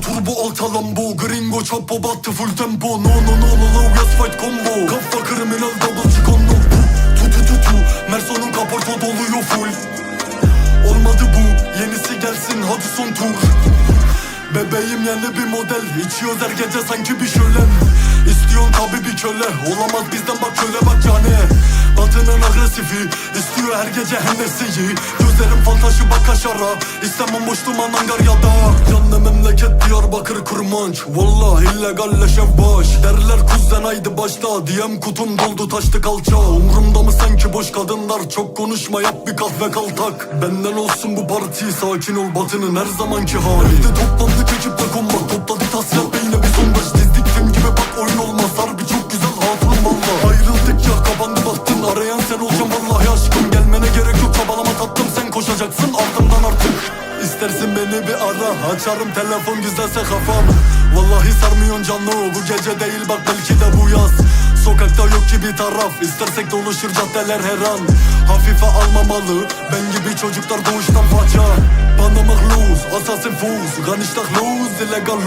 bu alta lambo Gringo chapo battı full tempo. No no no no no yes fight combo. Kafa kriminal double chicondo Tu tu tu tu Merson'un kaporta doluyor full. Olmadı bu. Yenisi gelsin hadi son tur. Bebeğim yeni bir model. İçiyoruz her gece sanki bir şölen. İstiyorsun tabi bir köle. Olamaz bizden bak köle bak yani Batının agresifi. İstiyor her gece Hennessy'yi Gözlerim fantaşı bak kaşara İstemem boş duman hangar ya da. Canlı Kırmanç Valla illegalleşen baş Derler kuzen haydi başla. DM kutum doldu taştı kalça. Umrumda mı sanki boş kadınlar? Çok konuşma yap bir kahve kaltak. Benden olsun bu parti. Sakin ol batının her zamanki hali. Evde toplandık ekiple komba Topladı ardından artık. İstersin beni bir ara. Açarım telefon güzelse kafam. Vallahi sarmıyorsun canlı Bu gece değil. Bak belki de bu yaz. Sokakta yok ki bir taraf. İstersek doluşur caddeler her an. Hafife almamalı. Ben gibi çocuklar doğuştan faça Bana mahluz Assassin fuz. Ganiştah luz illegal